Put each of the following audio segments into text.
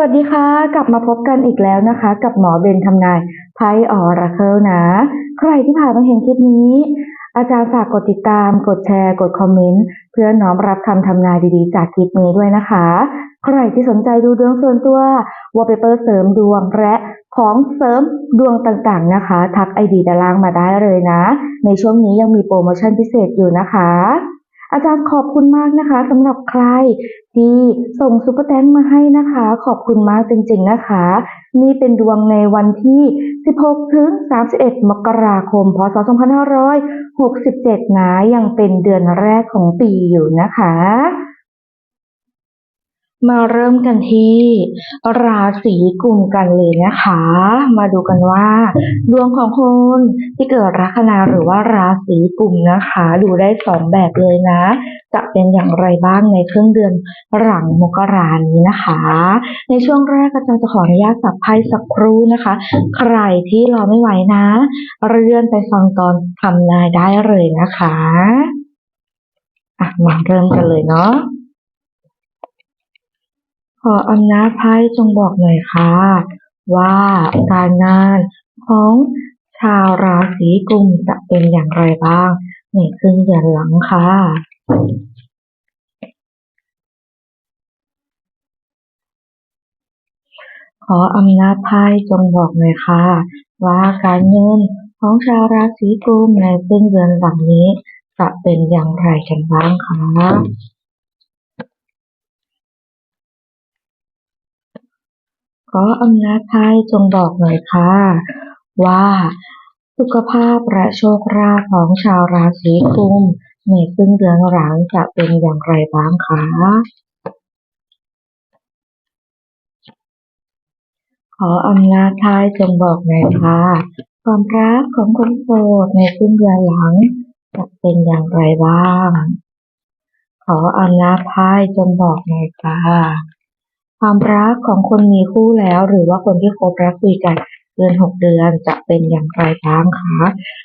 วัสดีค่ะ กลับมาพบกันอีกแล้วนะคะ กับหมอเบนทำนายไพ่ออราเคิลนะ ใครที่ผ่านมาเห็นคลิปนี้ อาจารย์ฝากกดติดตาม กดแชร์ กดคอมเมนต์ เพื่อน้อมรับคำทำนายดีๆ จากคลิปนี้ด้วยนะคะ ใครที่สนใจดูดวงส่วนตัววอลเปเปอร์เสริมดวงและของเสริมดวงต่างๆนะคะ ทักไอดีด้านล่างมาได้เลยนะ ในช่วงนี้ยังมีโปรโมชั่นพิเศษอยู่นะคะ อาจารย์ขอบคุณมากนะคะสำหรับใครที่ส่งซุปเปอร์แตงมาให้นะคะ ขอบคุณมากจริงๆนะคะ นี่เป็นดวงในวันที่ 16 ถึง 31 มกราคม พศ 2567 นะยังเป็นเดือนแรกของปีอยู่นะคะ มาเริ่มกันที่ราศีกุมกันเลยนะคะ มาดูกันว่า ดวงของคนที่เกิดลัคนาหรือว่าราศีกุมนะคะ ดูได้สองแบบเลยนะ จะเป็นอย่างไรบ้างในครึ่งเดือนหลังมกรานี้นะคะ ในช่วงแรกอาจารย์จะขออนุญาตสับไพ่สักครู่นะคะ ใครที่รอไม่ไหวนะเลื่อนไปฟังตอนทำนายได้เลยนะคะอะมาเริ่มกันเลยเนาะ ขออำนาจไพ่จงบอกหน่อยค่ะ ว่าการงานของชาวราศีกุมจะเป็นอย่างไรบ้าง ในครึ่งเดือนหลังค่ะขออำนาจไพ่จงบอกหน่อยค่ะ ว่าการเงินของชาวราศีกุมในครึ่งเดือนหลังนี้ จะเป็นอย่างไรกันบ้างคะ ขออำนาจไพ่จงบอกหน่อยค่ะ ว่า สุขภาพและโชคลาภของชาวราศีกุมในครึ่งเดือนหลังจะเป็นอย่างไรบ้างคะขออำนาจไพ่จงบอกหน่อยค่ะ ความรักของคนโสดในครึ่งเดือนหลังจะเป็นอย่างไรบ้าง ขออำนาจไพ่จงบอกหน่อยค่ะ ความรักของคนมีคู่แล้ว หรือว่าคนที่คบและคุยกันเกินหกเดือนจะเป็นอย่างไรบ้างคะ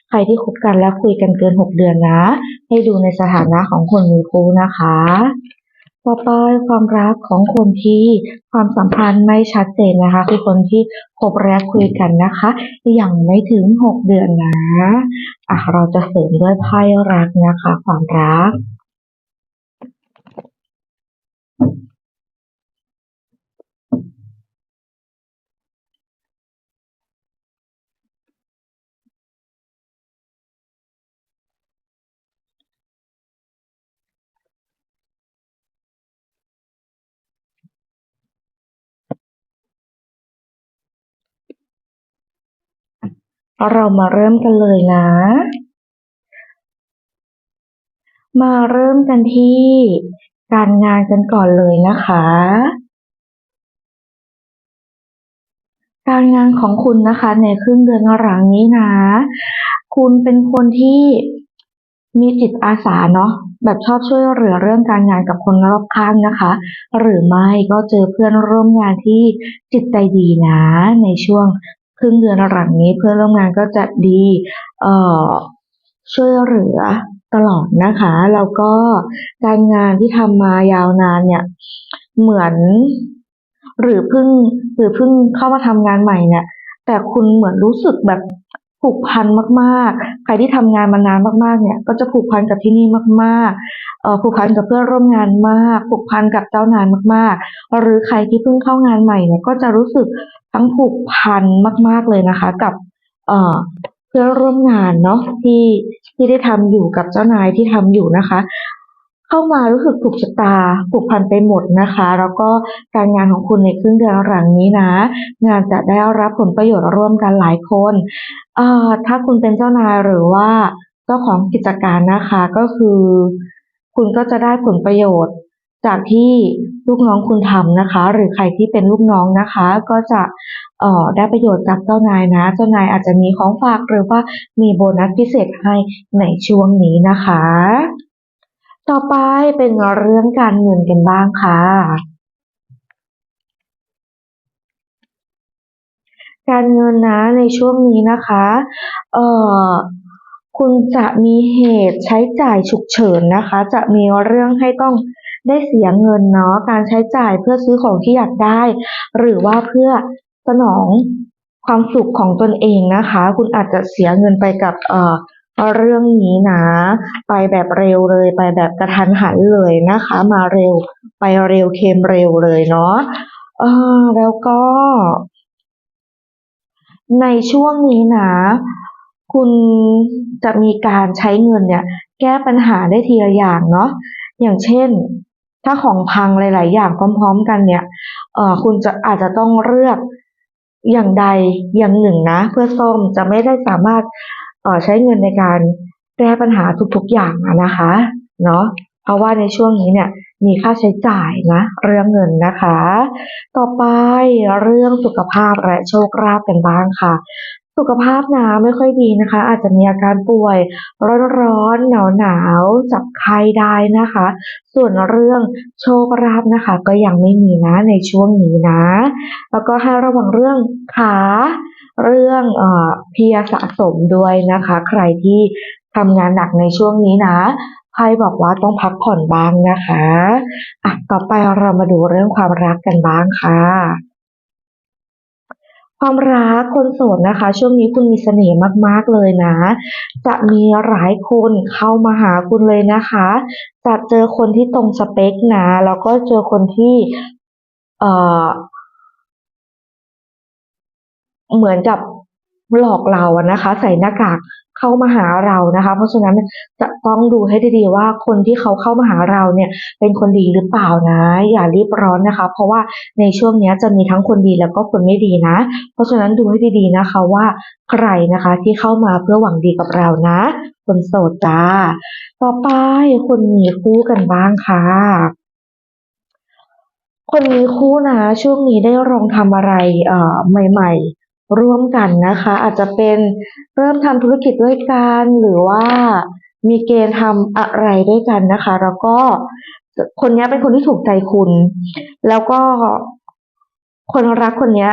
ใครที่คบกันและคุยกันเกินหกเดือนนะ ให้ดูในสถานะของคนมีคู่นะคะต่อไปความรักของคนที่ความสัมพันธ์ไม่ชัดเจนนะคะ คือคนที่คบและคุยกันนะคะยังไม่ถึงหกเดือนนะอะเราจะเสริมด้วยไพ่รักนะคะ ความรัก เรามาเริ่มกันเลยนะ มาเริ่มกันที่การงานกันก่อนเลยนะคะ การงานของคุณนะคะ ในครึ่งเดือนหลังนี้นะ คุณเป็นคนที่มีจิตอาสาเนาะแบบชอบช่วยเหลือเรื่องการงานกับคนรอบข้างนะคะ หรือไม่ก็เจอเพื่อนร่วมงานที่จิตใจดีนะ ในช่วง ครึ่งเดือนหลังนี้เพื่อนร่วมงานก็จะดีเอ่อช่วยเหลือตลอดนะคะแล้วก็การงานที่ทำมายาวนานเนี่ยเหมือน หรือเพิ่งหรือเพิ่งเข้ามาทำงานใหม่เนี่ยแต่คุณเหมือนรู้สึกแบบผูกพันมากๆ ใครที่ทำงานมานานมากๆ เนี่ย ก็จะผูกพันกับที่นี่มากๆเอ่อผูกพันกับเพื่อนร่วมงานมาก ผูกพันกับเจ้านายมากๆ หรือใครที่เพิ่งเข้างานใหม่เนี่ย ก็จะรู้สึก ทั้งผูกพันมาก ๆเลยนะคะ กับเพื่อนร่วมงานเนาะที่ที่ได้ทำอยู่กับเจ้านายที่ทำอยู่นะคะ เข้ามารู้สึกถูกชะตาผูกพันไปหมดนะคะ แล้วก็การงานของคุณในครึ่งเดือนหลังนี้นะ งานจะได้รับผลประโยชน์ร่วมกันหลายคนถ้าคุณเป็นเจ้านายหรือว่าเจ้าของกิจการนะคะก็คือ คุณก็จะได้ผลประโยชน์ จากที่ลูกน้องคุณทำนะคะ หรือใครที่เป็นลูกน้องนะคะ ก็จะออได้ประโยชน์จากเจ้านายนะ เจ้านายอาจจะมีของฝากหรือว่ามีโบนัสพิเศษให้ในช่วงนี้นะคะ ต่อไปเป็นเรื่องการเงินกันบ้างค่ะ การเงินนะในช่วงนี้นะคะ เอ่อคุณจะมีเหตุใช้จ่ายฉุกเฉินนะคะ จะมีเรื่องให้ต้อง ได้เสียเงินเนาะการใช้จ่ายเพื่อซื้อของที่อยากได้ หรือว่าเพื่อสนองความสุขของตนเองนะคะ คุณอาจจะเสียเงินไปกับเอ่อเรื่องนี้นะ ไปแบบเร็วเลย ไปแบบกระทันหันเลยนะคะ มาเร็ว ไปเร็วเค็มเร็วเลยเนาะเออแล้วก็ ในช่วงนี้นะ คุณจะมีการใช้เงินเนี่ย แก้ปัญหาได้ทีละอย่างเนาะอย่างเช่น ถ้าของพังหลาย ๆ อย่างพร้อม ๆ กันเนี่ยเออคุณจะอาจจะต้องเลือกอย่างใดอย่างหนึ่งนะ เพื่อซ่อมจะไม่ได้สามารถเออใช้เงินในการแก้ปัญหาทุก ๆ อย่างนะคะเนาะเพราะว่าในช่วงนี้เนี่ยมีค่าใช้จ่ายนะ เรื่องเงินนะคะ ต่อไปเรื่องสุขภาพและโชคลาภกันบ้างค่ะ สุขภาพนะไม่ค่อยดีนะคะ อาจจะมีอาการป่วย ร้อนๆหนาวๆจับไข้ได้นะคะ ส่วนเรื่องโชคลาภนะคะ ก็ยังไม่มีนะในช่วงนี้นะ แล้วก็ให้ระวังเรื่องขาเรื่องเอ่อเพียสะสมด้วยนะคะ ใครที่ทำงานหนักในช่วงนี้นะไพ่บอกว่าต้องพักผ่อนบ้างนะคะอะต่อไปเรามาดูเรื่องความรักกันบ้างค่ะ ความรักคนโสดนะคะ ช่วงนี้คุณมีเสน่ห์มากๆเลยนะ จะมีหลายคนเข้ามาหาคุณเลยนะคะ จะเจอคนที่ตรงสเปคนะแล้วก็เจอคนที่เอ่อเหมือนกับ หลอกเราอะนะคะ ใส่หน้ากากเข้ามาหาเรานะคะ เพราะฉะนั้นจะต้องดูให้ดีๆว่าคนที่เขาเข้ามาหาเราเนี่ย เป็นคนดีหรือเปล่านะ อย่ารีบร้อนนะคะ เพราะว่าในช่วงนี้จะมีทั้งคนดีแล้วก็คนไม่ดีนะ เพราะฉะนั้นดูให้ดีๆนะคะว่าใครนะคะที่เข้ามาเพื่อหวังดีกับเรานะ คนโสดจ้าต่อไปคนมีคู่กันบ้างค่ะคนมีคู่นะ ช่วงนี้ได้ลองทำอะไรเอ่อใหม่ ๆ ร่วมกันนะคะ อาจจะเป็นเริ่มทำธุรกิจด้วยกันหรือว่ามีเกณฑ์ทำอะไรด้วยกันนะคะ แล้วก็คนนี้เป็นคนที่ถูกใจคุณ แล้วก็คนรักคนนี้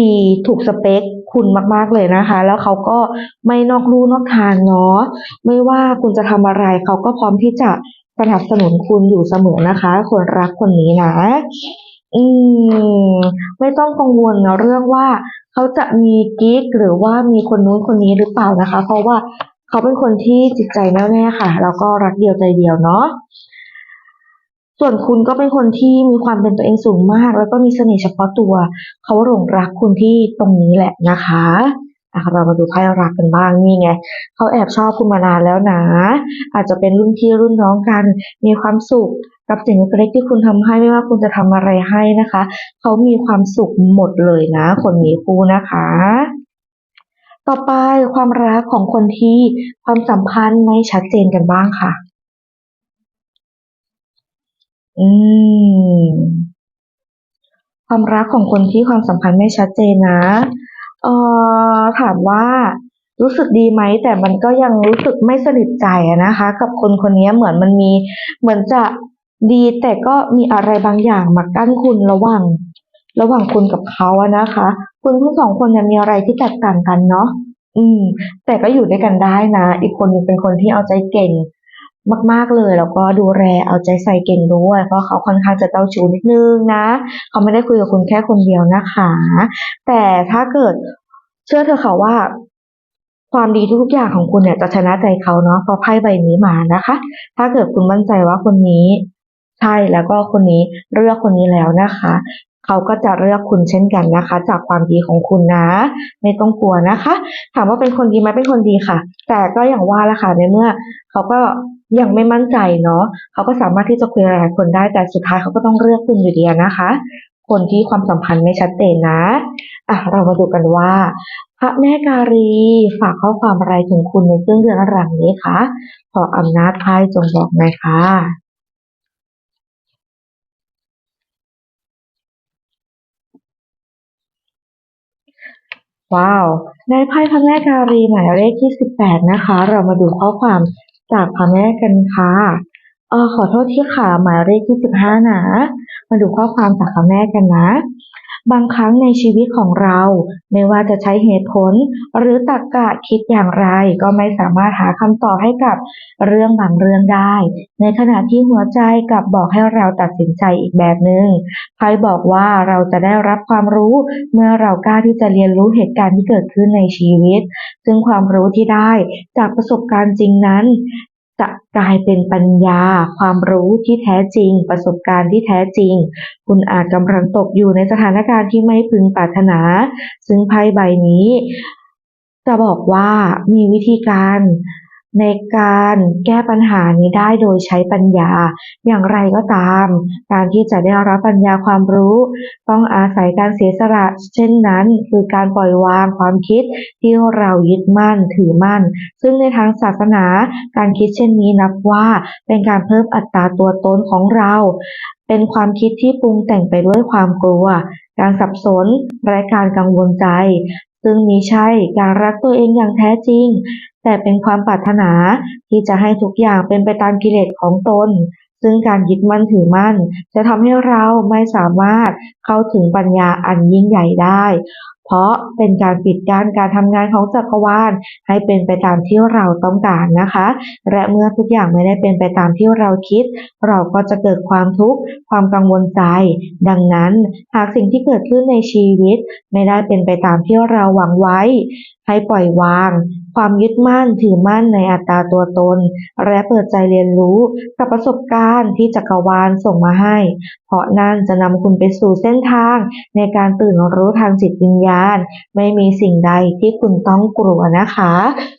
ดีถูกสเปคคุณมาก ๆเลยนะคะ แล้วเขาก็ไม่นอกลู่นอกทางเนาะไม่ว่าคุณจะทำอะไร เขาก็พร้อมที่จะสนับสนุนคุณอยู่เสมอนะคะ คนรักคนนี้นะ อืม ไม่ต้องกังวลเนาะเรื่องว่า เขาจะมีกิ๊กหรือว่ามีคนนู้นคนนี้หรือเปล่านะคะ เพราะว่าเขาเป็นคนที่จิตใจแน่วแน่ค่ะ แล้วก็รักเดียวใจเดียวเนาะส่วนคุณก็เป็นคนที่มีความเป็นตัวเองสูงมาก แล้วก็มีเสน่ห์เฉพาะตัว เขาหลงรักคุณที่ตรงนี้แหละนะคะ อะเรามาดูไพ่รักกันบ้างนี่ไงเขาแอบชอบคุณมานานแล้วนะ อาจจะเป็นรุ่นพี่รุ่นน้องกัน มีความสุขกับสิ่งเล็กที่คุณทำให้ไม่ว่าคุณจะทำอะไรให้นะคะ เขามีความสุขหมดเลยนะ คนมีคู่นะคะ ต่อไปความรักของคนที่ความสัมพันธ์ไม่ชัดเจนกันบ้างค่ะ อืมความรักของคนที่ความสัมพันธ์ไม่ชัดเจนนะ เอ่อถามว่ารู้สึกดีไหมแต่มันก็ยังรู้สึกไม่สนิทใจนะคะ กับคนคนนี้เหมือนมันมี เหมือนจะดีแต่ก็มีอะไรบางอย่างมากั้นคุณระหว่างระหว่างคุณกับเขาอะนะคะ คุณทั้งสองคนเนี่ยมีอะไรที่แตกต่างกันเนาะอืม แต่ก็อยู่ด้วยกันได้นะ อีกคนนึงเป็นคนที่เอาใจเก่ง มาก ๆเลย แล้วก็ดูแลเอาใจใส่เก่งด้วยเพราะเขาค่อนข้างจะเจ้าชู้นิดนึงนะ เขาไม่ได้คุยกับคุณแค่คนเดียวนะคะ แต่ถ้าเกิดเชื่อเถอค่ะว่า ความดีทุกๆอย่างของคุณเนี่ยจะชนะใจเขาเนาะเพราะไพ่ใบนี้มานะคะ ถ้าเกิดคุณมั่นใจว่าคนนี้ใช่แล้วก็คนนี้เลือกคนนี้แล้วนะคะเขาก็จะเลือกคุณเช่นกันนะคะ จากความดีของคุณนะ ไม่ต้องกลัวนะคะ ถามว่าเป็นคนดีไหมเป็นคนดีค่ะ แต่ก็อย่างว่าละค่ะในเมื่อ เขาก็ ยังไม่มั่นใจเนาะเขาก็สามารถที่จะคุยหลายคนได้แต่สุดท้ายเขาก็ต้องเลือกคุณอยู่ดีนะคะ คนที่ความสัมพันธ์ไม่ชัดเจนนะอะเรามาดูกันว่า พระแม่การีฝากข้อความอะไรถึงคุณในครึ่งเดือนหลังนี้คะขออำนาจไพ่จงบอกหน่อยค่ะว้าว ได้ไพ่พระแม่การีหมายเลขที่สิบแปดนะคะ เรามาดูข้อความ จากพระแม่กันค่ะเออขอโทษที่ค่ะหมายเลขที่สิบห้านะ มาดูข้อความจากพระแม่กันนะ บางครั้งในชีวิตของเรา ไม่ว่าจะใช้เหตุผล หรือตรรกะคิดอย่างไร ก็ไม่สามารถหาคำตอบให้กับเรื่องบางเรื่องได้ ในขณะที่หัวใจกลับบอกให้เราตัดสินใจอีกแบบหนึ่งไพ่บอกว่าเราจะได้รับความรู้ เมื่อเรากล้าที่จะเรียนรู้เหตุการณ์ที่เกิดขึ้นในชีวิต ซึ่งความรู้ที่ได้จากประสบการณ์จริงนั้น จะกลายเป็นปัญญา ความรู้ที่แท้จริง ประสบการณ์ที่แท้จริง คุณอาจกำลังตกอยู่ในสถานการณ์ที่ไม่พึงปรารถนา ซึ่งไพ่ใบนี้ จะบอกว่ามีวิธีการ ในการแก้ปัญหานี้ได้โดยใช้ปัญญา อย่างไรก็ตาม การที่จะได้รับปัญญาความรู้ ต้องอาศัยการเสียสละ เช่นนั้น คือการปล่อยวางความคิดที่เรายึดมั่นถือมั่น ซึ่งในทางศาสนา การคิดเช่นนี้นับว่าเป็นการเพิ่มอัตราตัวตนของเรา เป็นความคิดที่ปรุงแต่งไปด้วยความกลัว การสับสนและการกังวลใจ ซึ่งมิใช่การรักตัวเองอย่างแท้จริง แต่เป็นความปรารถนาที่จะให้ทุกอย่างเป็นไปตามกิเลสของตน ซึ่งการยึดมั่นถือมั่น จะทำให้เราไม่สามารถเข้าถึงปัญญาอันยิ่งใหญ่ได้ เพราะเป็นการปิดกั้นการทำงานของจักรวาลให้เป็นไปตามที่เราต้องการนะคะ และเมื่อทุกอย่างไม่ได้เป็นไปตามที่เราคิด เราก็จะเกิดความทุกข์ความกังวลใจ ดังนั้นหากสิ่งที่เกิดขึ้นในชีวิต ไม่ได้เป็นไปตามที่เราหวังไว้ ให้ปล่อยวาง ความยึดมั่นถือมั่นในอัตตาตัวตน และเปิดใจเรียนรู้กับประสบการณ์ที่จักรวาลส่งมาให้ เพราะนั่นจะนำคุณไปสู่เส้นทางในการตื่นรู้ทางจิตวิญญาณ ไม่มีสิ่งใดที่คุณต้องกลัวนะคะ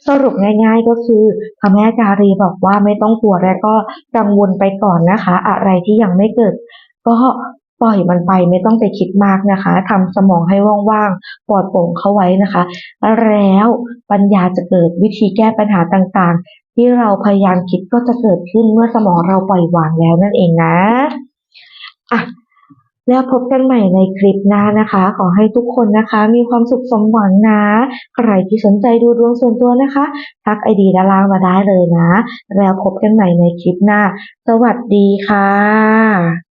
สรุปง่ายๆก็คือพระแม่การีบอกว่าไม่ต้องกลัวและก็กังวลไปก่อนนะคะ อะไรที่ยังไม่เกิด ก็ ปล่อยมันไปไม่ต้องไปคิดมากนะคะทำสมองให้ว่างๆปลอดโปร่งเข้าไว้นะคะ แล้วปัญญาจะเกิดวิธีแก้ปัญหาต่างๆ ที่เราพยายามคิดก็จะเกิดขึ้นเมื่อสมองเราปล่อยวางแล้วนั่นเองนะอะแล้วพบกันใหม่ในคลิปหน้านะคะ ขอให้ทุกคนนะคะ มีความสุขสมหวังนะ ใครที่สนใจดูดวงส่วนตัวนะคะ ทักไอดีด้านล่างมาได้เลยนะ แล้วพบกันใหม่ในคลิปหน้า สวัสดีค่ะ